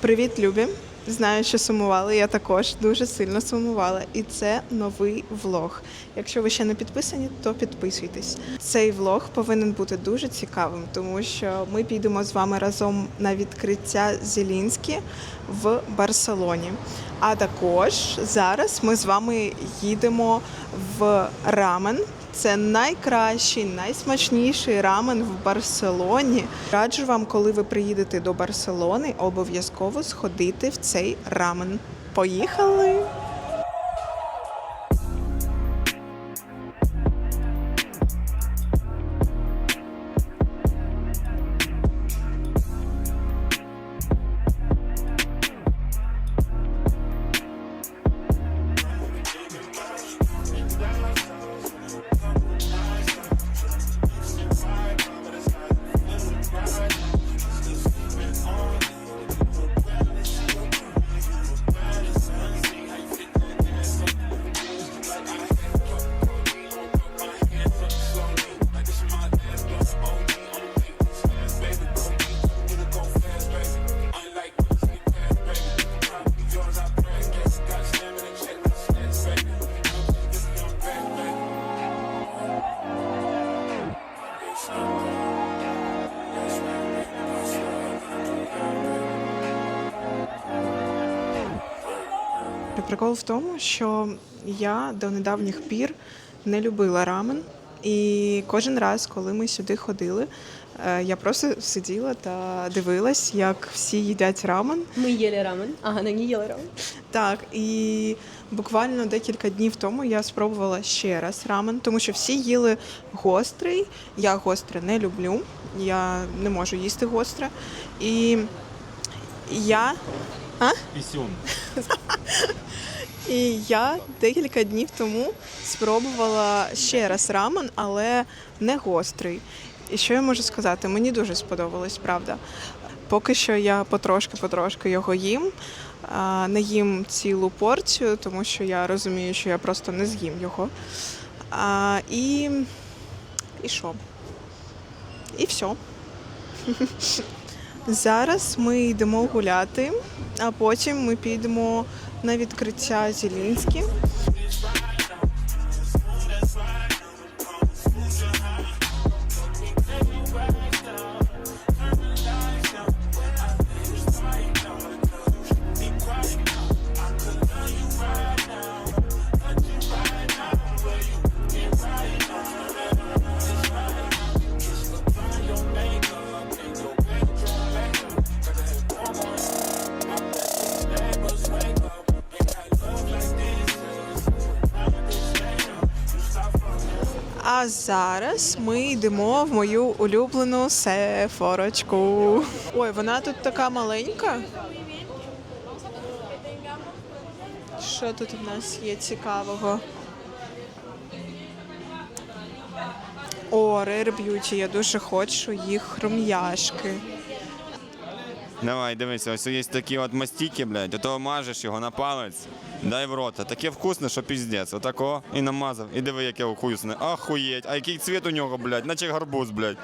Привіт, Любі! Знаю, що сумували. Я також дуже сильно сумувала. І це новий влог. Якщо ви ще не підписані, то підписуйтесь. Цей влог повинен бути дуже цікавим, тому що ми підемо з вами разом на відкриття Зелінські в Барселоні. А також зараз ми з вами їдемо в рамен. Це найкращий, найсмачніший рамен в Барселоні. Раджу вам, коли ви приїдете до Барселони, обов'язково сходити в цей рамен. Поїхали! Прикол в тому, що я до недавніх пір не любила рамен. І кожен раз, коли ми сюди ходили, е, я просто сиділа та дивилась, як всі їдять рамен. Ми їли рамен. Ага, не їли рамен. Так, і буквально декілька днів тому я спробувала ще раз рамен, тому що всі їли гострий. Я гостре не люблю, я не можу їсти гостре. І я. А? Пісюн. І я декілька днів тому спробувала ще раз рамен, але не гострий. І що я можу сказати? Мені дуже сподобалось, правда. Поки що я потрошки-потрошки його їм. Не їм цілу порцію, тому що я розумію, що я просто не з'їм його. А, І. І що? І все. Зараз ми йдемо гуляти, а потім ми підемо на відкриття Зелінські. А зараз ми йдемо в мою улюблену сефорочку. Ой, вона тут така маленька. Що тут в нас є цікавого? О, Rare Beauty, я дуже хочу їх рум'яшки. Давай, дивися, ось є такі от мастики, блядь, ото мажеш його на палець, дай в рот. А таке вкусне, що піздець. Отако і намазав. І диви, яке вкусне. Ахуєть. А який цвіт у нього, блядь, наче гарбуз, блядь.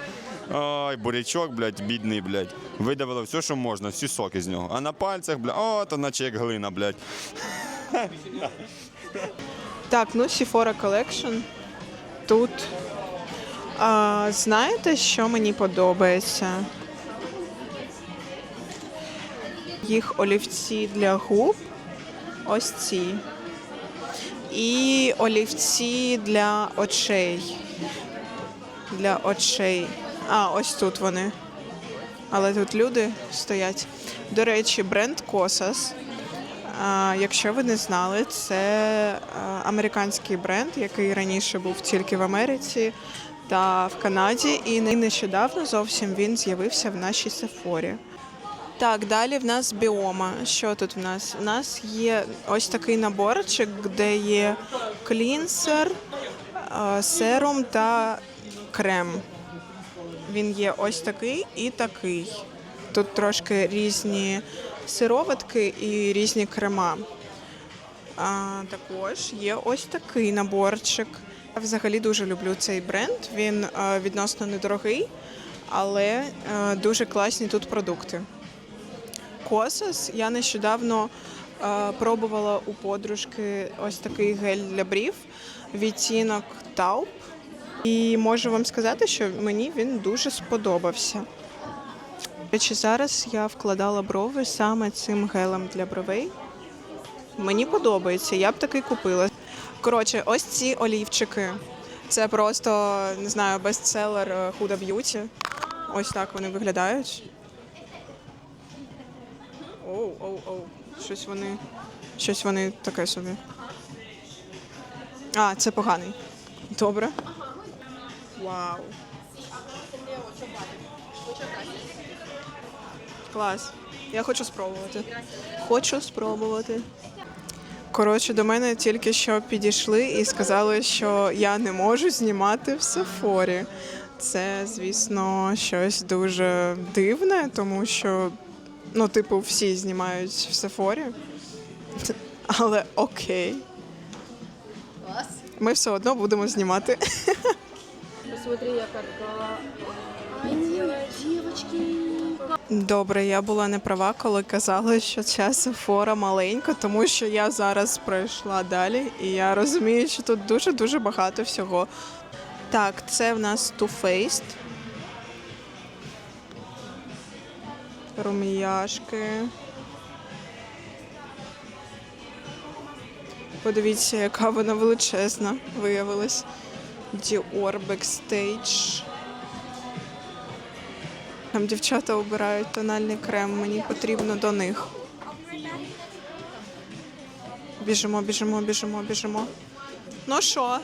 Ай, бурячок, блядь, бідний, блядь. Видавило все, що можна, всі соки з нього. А на пальцях, блядь, о, то наче як глина, блядь. Так, ну Sephora Collection. Тут. А, знаєте, що мені подобається? Їх олівці для губ. Ось ці. І олівці для очей. Для очей. А, ось тут вони. Але тут люди стоять. До речі, бренд. А, Якщо ви не знали, це американський бренд, який раніше був тільки в Америці та в Канаді, і не- нещодавно зовсім він з'явився в нашій Сефорі. Так, далі в нас біома. Що тут в нас? У нас є ось такий наборчик, де є клінсер, а, серум та крем. Він є ось такий і такий. Тут трошки різні сироватки і різні крема. А, також є ось такий наборчик. Я взагалі дуже люблю цей бренд. Він е, відносно недорогий, але е, дуже класні тут продукти. Косас. Я нещодавно е, пробувала у подружки ось такий гель для брів, відтінок Тауп. І можу вам сказати, що мені він дуже сподобався. До речі, зараз я вкладала брови саме цим гелем для бровей. Мені подобається, я б такий купила. Коротше, ось ці олівчики. Це просто не знаю, бестселер е, Huda Beauty. Ось так вони виглядають. Оу, оу, оу. Щось вони. Щось вони таке собі. А, це поганий. Добре. Вау. Клас. Я хочу спробувати. Хочу спробувати. Коротше, до мене тільки що підійшли і сказали, що я не можу знімати в Сефорі. Це, звісно, щось дуже дивне, тому що, ну, типу, всі знімають в Сефорі. Але окей. Клас. Ми все одно будемо знімати. Посмотри, я каркала. Добре, я була не права, коли казала, що ця Сефора маленька, тому що я зараз пройшла далі, і я розумію, що тут дуже-дуже багато всього. Так, це в нас Too Faced. Рум'яшки. Подивіться, яка вона величезна виявилась. Dior Backstage. Там дівчата обирають тональний крем, мені потрібно до них. Біжимо, біжимо, біжимо, біжимо. Ну що,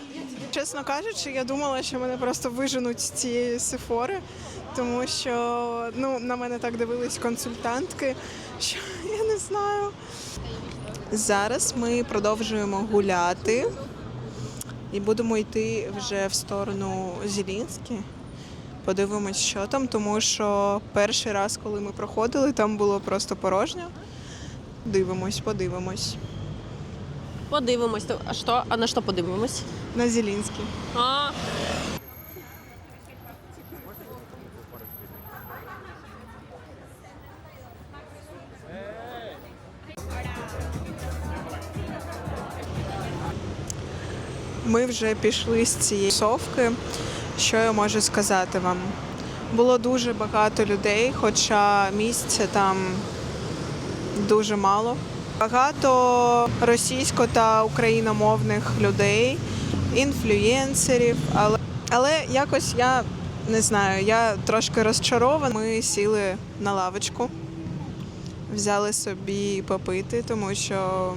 чесно кажучи, я думала, що мене просто виженуть з цієї сифори, тому що ну, на мене так дивились консультантки, що я не знаю. Зараз ми продовжуємо гуляти і будемо йти вже в сторону Зелінські. Подивимось, що там, тому що перший раз, коли ми проходили, там було просто порожньо. Дивимось, подивимось. Подивимось. А що? А на що подивимось? На Зелінській. А, Ми вже пішли з цієї совки. Що я можу сказати вам? Було дуже багато людей, хоча місця там дуже мало. Багато російсько та україномовних людей, інфлюєнсерів, але, але якось я не знаю, я трошки розчарована. Ми сіли на лавочку, взяли собі попити, тому що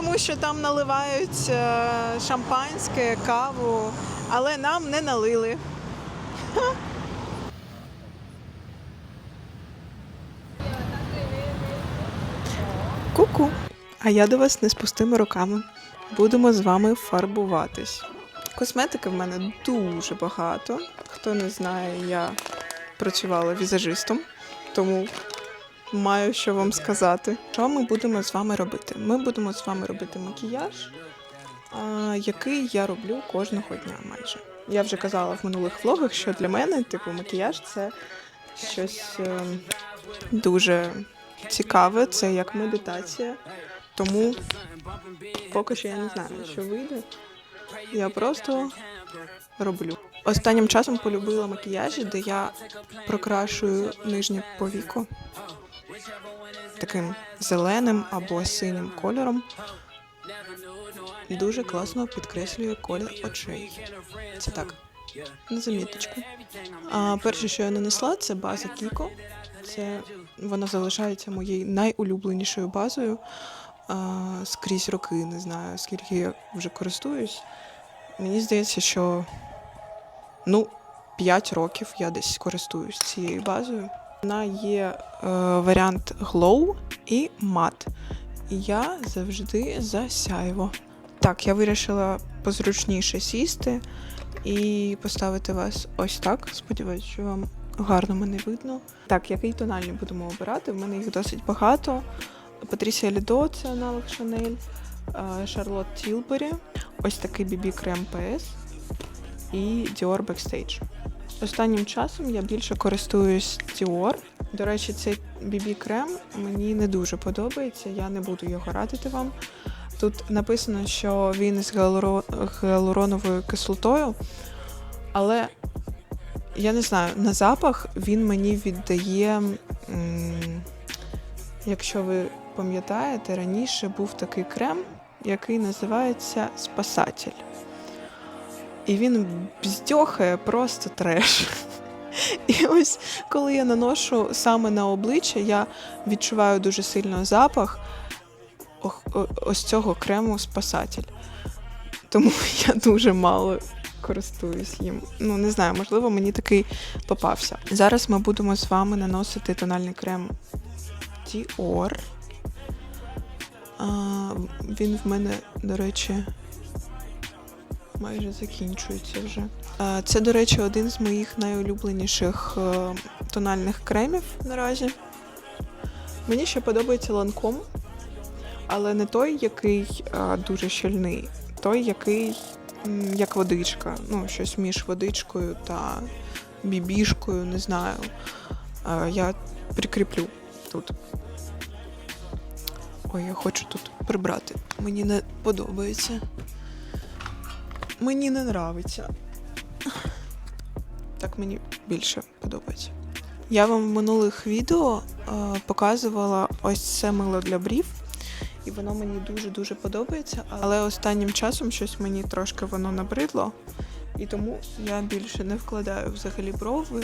тому що там наливають е, шампанське, каву, але нам не налили. Ку-ку. А я до вас не з пустими руками. Будемо з вами фарбуватись. Косметики в мене дуже багато. Хто не знає, я працювала візажистом, тому маю що вам сказати. Що ми будемо з вами робити? Ми будемо з вами робити макіяж, який я роблю кожного дня майже. Я вже казала в минулих влогах, що для мене, типу, макіяж це щось е, дуже цікаве, це як медитація. Тому поки що я не знаю, що вийде. Я просто роблю. Останнім часом полюбила макіяжі, де я прокрашую нижнє повіко таким зеленим або синім кольором. Дуже класно підкреслює колір очей. Це так, на заміточку. А перше, що я нанесла, це база Кіко. Це вона залишається моєю найулюбленішою базою. А, скрізь роки, не знаю, скільки я вже користуюсь. Мені здається, що ну, 5 років я десь користуюсь цією базою. Вона є е, варіант Glow і Matte. І я завжди за сяйво. Так, я вирішила позручніше сісти і поставити вас ось так. Сподіваюсь, що вам гарно мене видно. Так, який тональний будемо обирати? В мене їх досить багато. Патрісія Лідо, це аналог Шанель, Шарлот Тілбері, ось такий BB Крем PS і Dior Backstage. Останнім часом я більше користуюсь Dior, До речі, цей BB крем мені не дуже подобається. Я не буду його радити вам. Тут написано, що він з гіалуро- гіалуроновою кислотою, але я не знаю, на запах він мені віддає. Якщо ви пам'ятаєте, раніше був такий крем, який називається Спасатель. І він бздьохає просто треш. І ось коли я наношу саме на обличчя, я відчуваю дуже сильно запах ось цього крему Спасатель. Тому я дуже мало користуюсь їм. Ну, не знаю, можливо, мені такий попався. Зараз ми будемо з вами наносити тональний крем Dior. А, він в мене, до речі, майже закінчується вже. Це, до речі, один з моїх найулюбленіших е, тональних кремів наразі. Мені ще подобається ланком, але не той, який дуже щільний, той, який як водичка. Ну, щось між водичкою та бібішкою, не знаю. Я прикріплю тут. Ой, я хочу тут прибрати. Мені не подобається. Мені не нравиться. Так мені більше подобається. Я вам в минулих відео е, показувала ось це мило для брів, і воно мені дуже-дуже подобається. Але останнім часом щось мені трошки воно набридло, і тому я більше не вкладаю взагалі брови.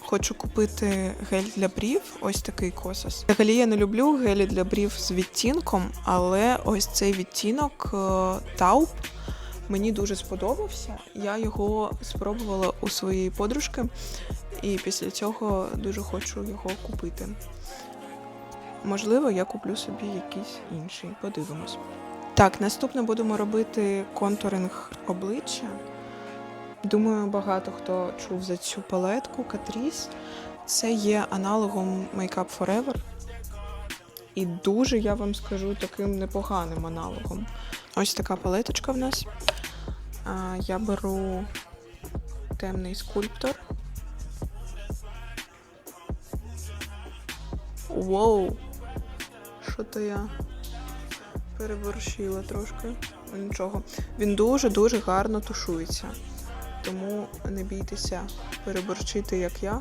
Хочу купити гель для брів, ось такий косас. Взагалі я не люблю гелі для брів з відтінком, але ось цей відтінок е, тауп мені дуже сподобався. Я його спробувала у своєї подружки, і після цього дуже хочу його купити. Можливо, я куплю собі якийсь інший. Подивимось. Так, наступне будемо робити контуринг обличчя. Думаю, багато хто чув за цю палетку Catrice. Це є аналогом Makeup Forever. І дуже, я вам скажу, таким непоганим аналогом. Ось така палеточка в нас. Я беру темний скульптор. Воу! Що то я переборщила трошки. Нічого. Він дуже-дуже гарно тушується. Тому не бійтеся переборчити, як я.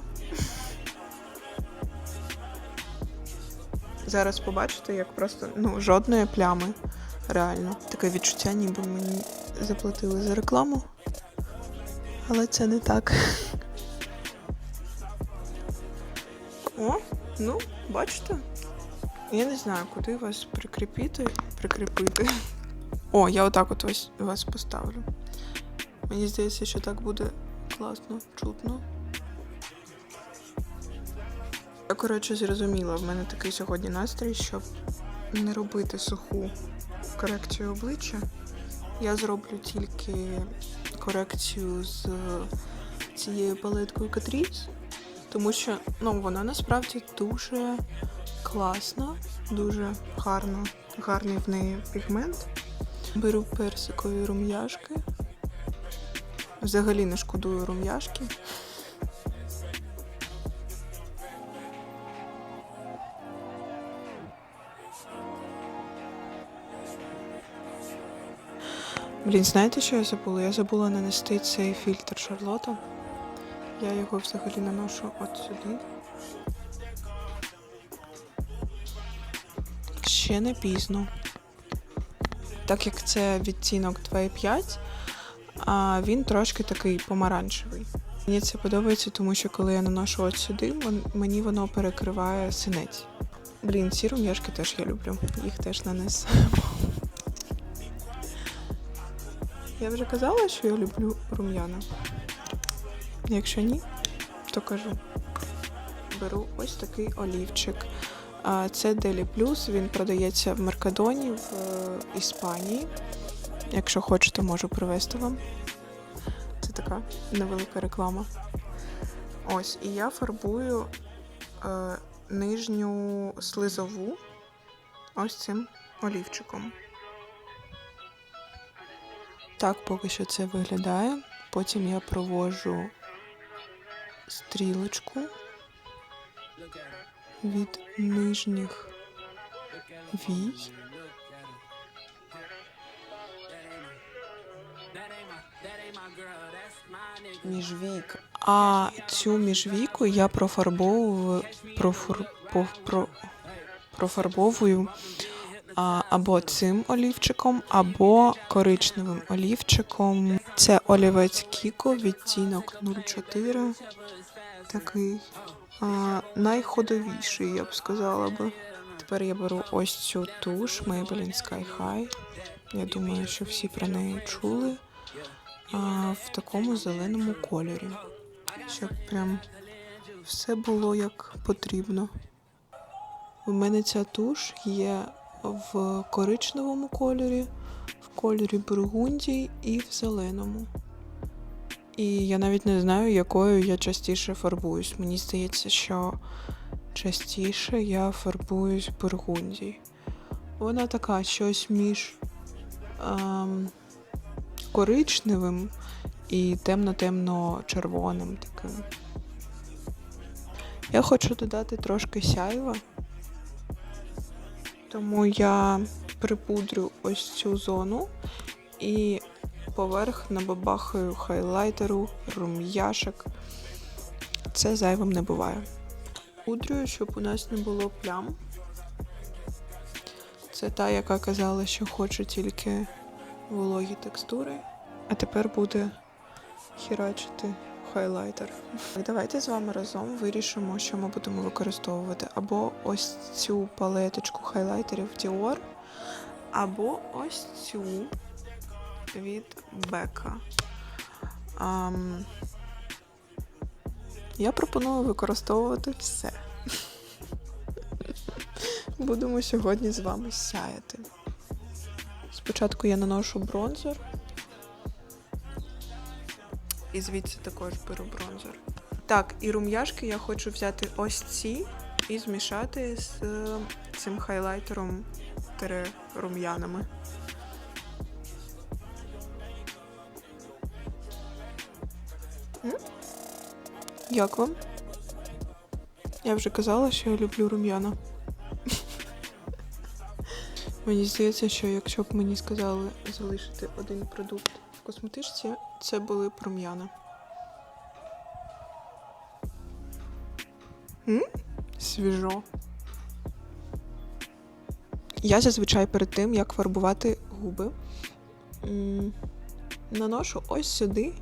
Зараз побачите, як просто ну, жодної плями. Реально. Таке відчуття, ніби мені заплатили за рекламу. Але це не так. О, ну, бачите? Я не знаю, куди вас прикріпити. Прикріпити. О, я отак от ось вас поставлю. Мені здається, що так буде класно, чутно. Я, коротше, зрозуміла, в мене такий сьогодні настрій, щоб не робити суху корекцію обличчя. Я зроблю тільки корекцію з цією палеткою Catrice, тому що ну, вона насправді дуже класна, дуже гарно, гарний в неї пігмент. Беру персикові рум'яшки. Взагалі не шкодую рум'яшки. Блін, знаєте, що я забула? Я забула нанести цей фільтр Шарлота. Я його взагалі наношу от сюди. Ще не пізно. Так як це відтінок 2,5, а він трошки такий помаранчевий. Мені це подобається, тому що коли я наношу от сюди, мені воно перекриває синець. Блін, ці рум'яшки теж я люблю. Їх теж нанесемо. Я вже казала, що я люблю рум'яна. Якщо ні, то кажу. Беру ось такий олівчик. Це Deli Plus, він продається в Меркадоні в е, Іспанії. Якщо хочете, можу привезти вам. Це така невелика реклама. Ось, і я фарбую е, нижню слизову ось цим олівчиком. Так поки що це виглядає. Потім я провожу стрілочку від нижніх вій. Міжвійка. А цю міжвійку я профарбовую, профур, по- про, профарбовую або цим олівчиком, або коричневим олівчиком. Це олівець Кіко, відтінок 04. Такий а, найходовіший, я б сказала би. Тепер я беру ось цю туш Maybelline Sky High. Я думаю, що всі про неї чули. А, в такому зеленому кольорі. Щоб прям все було як потрібно. У мене ця туш є в коричневому кольорі, в кольорі бургундій і в зеленому. І я навіть не знаю, якою я частіше фарбуюсь. Мені здається, що частіше я фарбуюсь бургундій. Вона така щось між ем, коричневим і темно-темно-червоним таким. Я хочу додати трошки сяйва, тому я припудрю ось цю зону і поверх набабахаю хайлайтеру, рум'яшок. Це зайвим не буває. Пудрюю, щоб у нас не було плям. Це та, яка казала, що хоче тільки вологі текстури. А тепер буде хірачити хайлайтер. Давайте з вами разом вирішимо, що ми будемо використовувати. Або ось цю палеточку хайлайтерів Dior, або ось цю від Бека. Ам, я пропоную використовувати все. Будемо сьогодні з вами сяяти. Спочатку я наношу бронзер. І звідси також беру бронзер. Так, і рум'яшки я хочу взяти ось ці і змішати з е, цим хайлайтером тире рум'янами. Як вам? Я вже казала, що я люблю рум'яна. Мені здається, що якщо б мені сказали залишити один продукт в косметичці, це були б рум'яна. Свіжо. Я зазвичай перед тим, як фарбувати губи, наношу ось сюди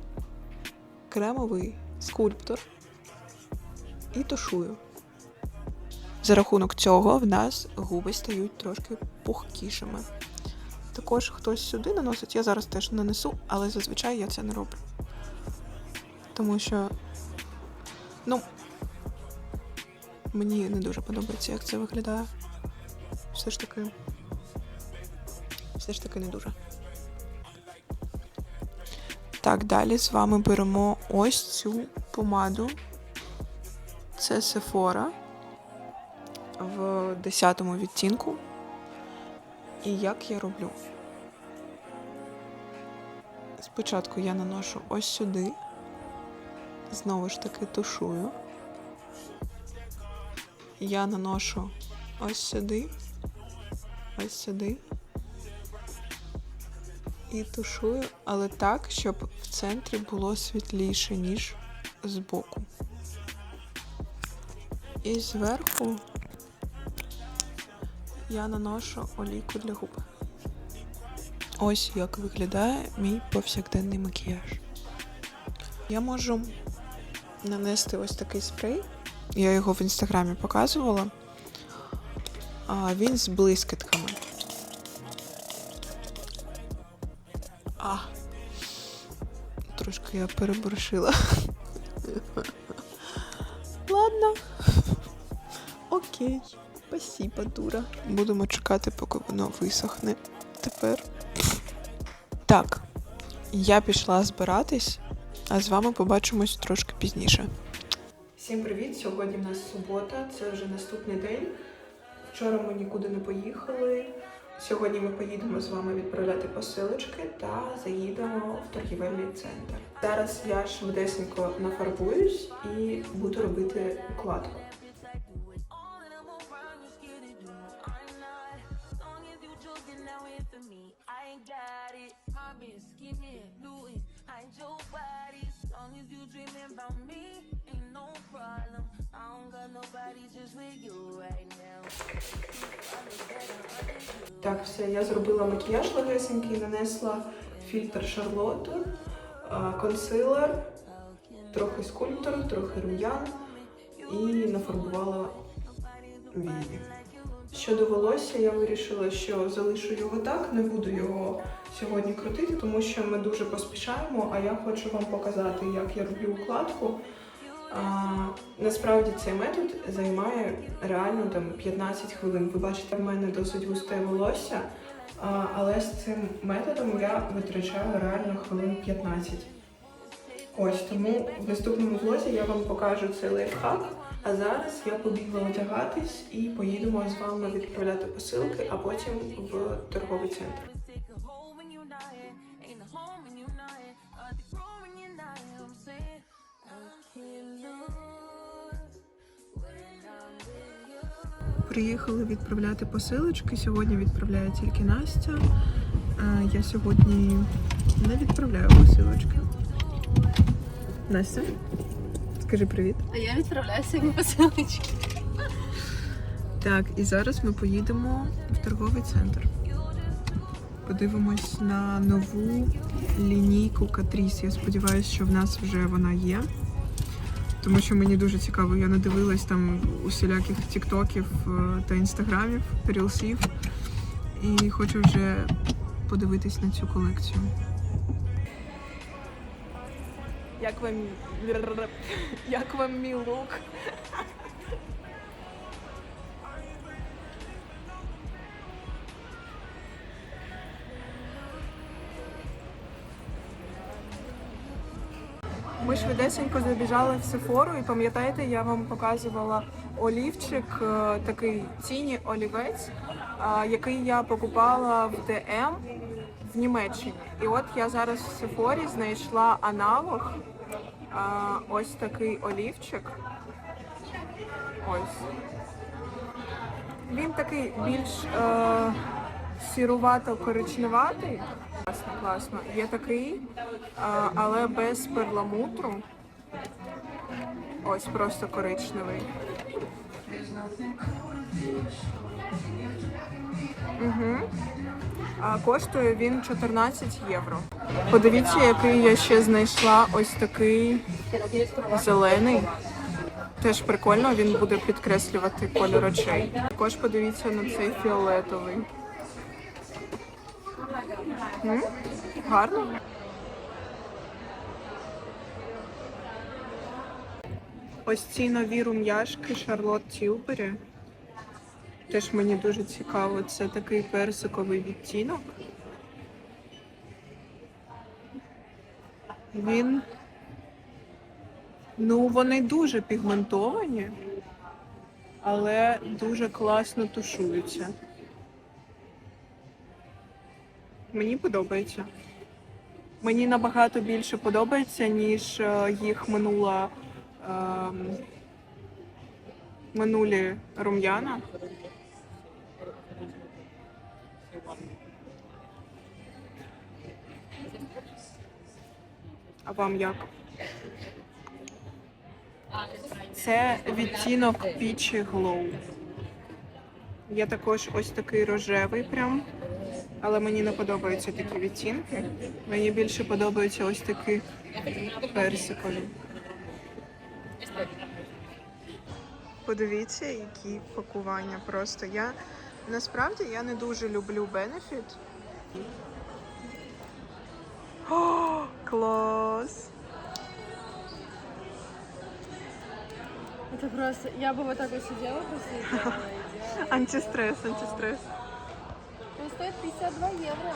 кремовий скульптор і тушую. За рахунок цього в нас губи стають трошки пухкішими. Також хтось сюди наносить, я зараз теж нанесу, але зазвичай я це не роблю. Тому що, ну, мені не дуже подобається, як це виглядає. Все ж таки. Все ж таки не дуже. Так, далі з вами беремо ось цю помаду. Це Sephora в 10 відтінку. І як я роблю? Спочатку я наношу ось сюди, знову ж таки тушую. Я наношу ось сюди, ось сюди. І тушую, але так, щоб в центрі було світліше, ніж збоку. І зверху я наношу олійку для губ. Ось як виглядає мій повсякденний макіяж. Я можу нанести ось такий спрей. Я його в інстаграмі показувала. А, він з блискітками. А, трошки я переборщила. Ладно. Окей. Спасибо, дура. Будемо чекати, поки воно висохне тепер. Так, я пішла збиратись, а з вами побачимось трошки пізніше. Всім привіт! Сьогодні в нас субота, це вже наступний день. Вчора ми нікуди не поїхали. Сьогодні ми поїдемо з вами відправляти посилочки та заїдемо в торгівельний центр. Зараз я швидесенько нафарбуюсь і буду робити укладку. Problem. I don't got nobody just with you right now. Так, все, я зробила макіяж легесенький, нанесла фільтр Шарлоту, консилер, трохи скульптор, трохи рум'ян і нафарбувала вії. Щодо волосся, я вирішила, що залишу його так, не буду його сьогодні крутити, тому що ми дуже поспішаємо, а я хочу вам показати, як я роблю укладку. Насправді цей метод займає реально там 15 хвилин. Ви бачите, в мене досить густе волосся, а, але з цим методом я витрачаю реально хвилин 15. Ось тому в наступному влозі я вам покажу цей лайфхак. А зараз я побігла одягатись і поїдемо з вами відправляти посилки, а потім в торговий центр. Приїхали відправляти посилочки. Сьогодні відправляє тільки Настя. Я сьогодні не відправляю посилочки. Настя, скажи привіт. А я відправляю сьогодні посилочки. Так, і зараз ми поїдемо в торговий центр. Подивимось на нову лінійку Катріс. Я сподіваюся, що в нас вже вона є. Тому що мені дуже цікаво, я надивилась там усіляких тіктоків е, та інстаграмів, рілсів. І хочу вже подивитись на цю колекцію. Як вам, як вам мій лук? Ми швидесенько забіжали в Сефору, і пам'ятаєте, я вам показувала олівчик, е, такий тіні олівець, який я покупала в ДМ в Німеччині. І от я зараз в Сефорі знайшла аналог. Ось такий олівчик. Ось. Він такий більш е, сірувато-коричневатий. Класно, класно. Є такий, але без перламутру. Ось просто коричневий. Угу. А коштує він 14 євро. Подивіться, який я ще знайшла ось такий зелений. Теж прикольно, він буде підкреслювати кольор очей. Також подивіться на цей фіолетовий. М? Гарно. Ось ці нові рум'яшки Шарлот Тілбері. Теж мені дуже цікаво. Це такий персиковий відтінок. Він. Ну, вони дуже пігментовані, але дуже класно тушуються. Мені подобається. Мені набагато більше подобається, ніж е, їх минула ем, минулі рум'яна. А вам як? Це відтінок Peachy Glow. Є також ось такий рожевий прям. Але мені не подобаються такі відтінки. Мені більше подобаються ось такі персикові. Подивіться, які пакування. Просто я насправді я не дуже люблю Benefit. О, клас! Это просто... Я бы вот так вот сидела просто и делала, стоит 52 евро.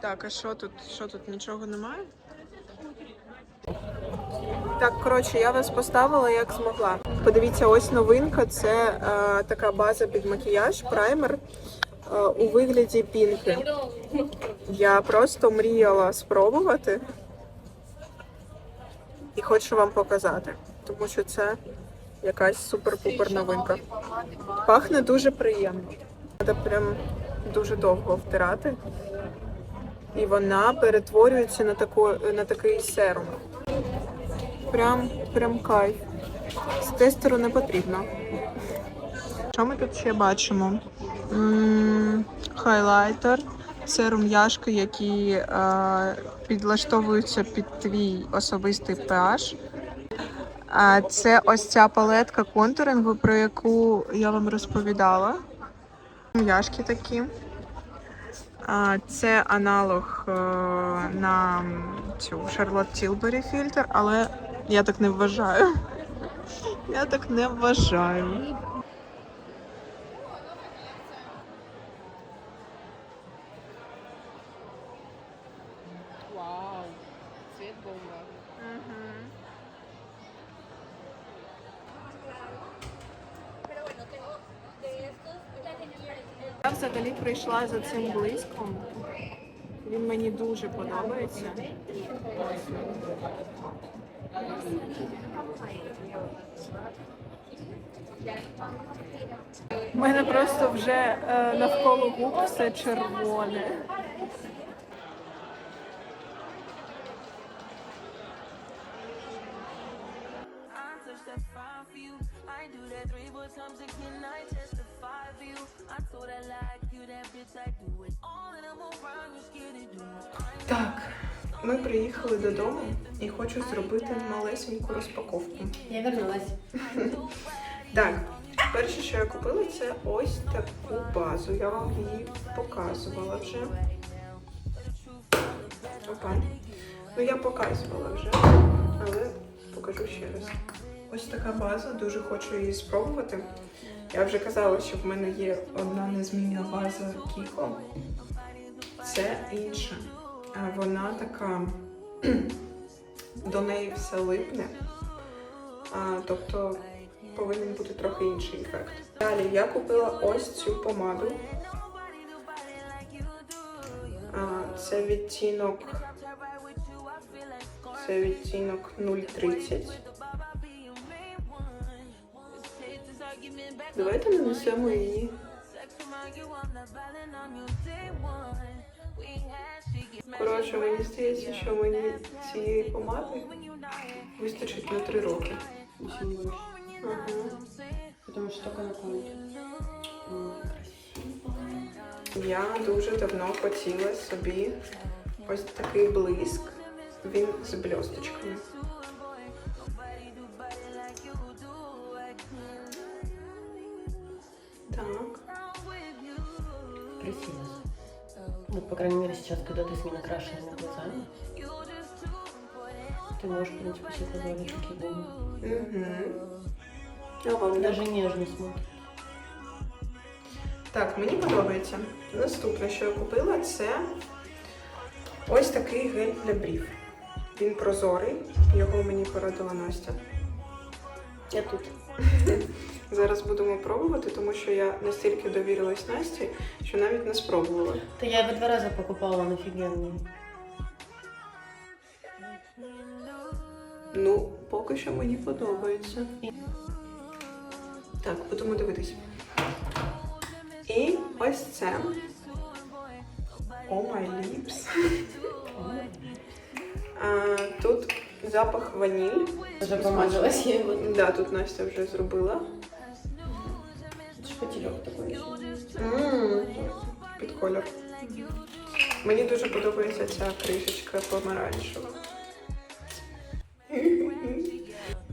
Так, а що тут? Що тут нічого немає? Так, коротше, я вас поставила як змогла. Подивіться, ось новинка. Це е, така база під макіяж, праймер е, у вигляді пінки. Я просто мріяла спробувати і хочу вам показати, тому що це якась супер-пупер новинка. Пахне дуже приємно. Треба прям дуже довго втирати. І вона перетворюється на, таку, на такий серум. Прям, прям кайф. З тестеру не потрібно. Що ми тут ще бачимо? М, Хайлайтер, це рум'яшки, які е, підлаштовуються під твій особистий pH. А це ось ця палетка контурингу, про яку я вам розповідала. Рум'яшки такі. А, Це аналог е, на цю Charlotte Tilbury фільтр, але я так не вважаю. Я так не вважаю. Вау, бомба. Я взагалі прийшла за цим блиском. Він мені дуже подобається. У мене просто вже е, навколо губ все червоне. Розпаковку. Я вернулась. Так, перше, що я купила, це ось таку базу. Я вам її показувала вже. Опа. Ну, я показувала вже, але покажу ще раз. Ось така база, дуже хочу її спробувати. Я вже казала, що в мене є одна незмінна база Кіко. Це інша. Вона така до неї все липне. А, тобто повинен бути трохи інший ефект. Далі я купила ось цю помаду. А, це відтінок. Це відтінок 030. Давайте нанесемо її. Коротше, мені здається, що мені цієї помади вистачить на 3 роки. Не больше. Ага. Потому что только на комнате. Я дуже давно хотіла собі ось такий блиск. Він з блісточками. Так. Красиво. Вот, по крайней мере, сейчас, когда ты с ненакрашенными глазами, ты можешь, в принципе, себе позволить такие губы. Угу. А вам як? Даже нежно смотрит. Так, мені подобається. Наступне, що я купила, це ось такий гель для брів. Він прозорий, його мені порадила Настя. Я тут. Зараз будемо пробувати, тому що я настільки довірилась Насті, що навіть не спробувала. Да я его два раза покупала, он офигенный. Ну, поки що мені подобається. Так, будемо дивитися. І ось це. О май ліпс. Тут запах ваніль. Уже помажилась я его. Да, тут Настя вже зробила. Еще. М, Під колір. Мені дуже подобається ця кришечка помаранчева.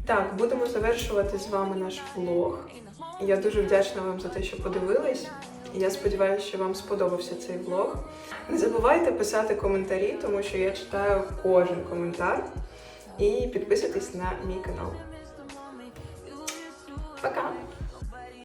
Так, будемо завершувати з вами наш влог. Я дуже вдячна вам за те, що подивились. Я сподіваюся, що вам сподобався цей влог. Не забувайте писати коментарі, тому що я читаю кожен коментар. І підписуйтесь на мій канал. Пока!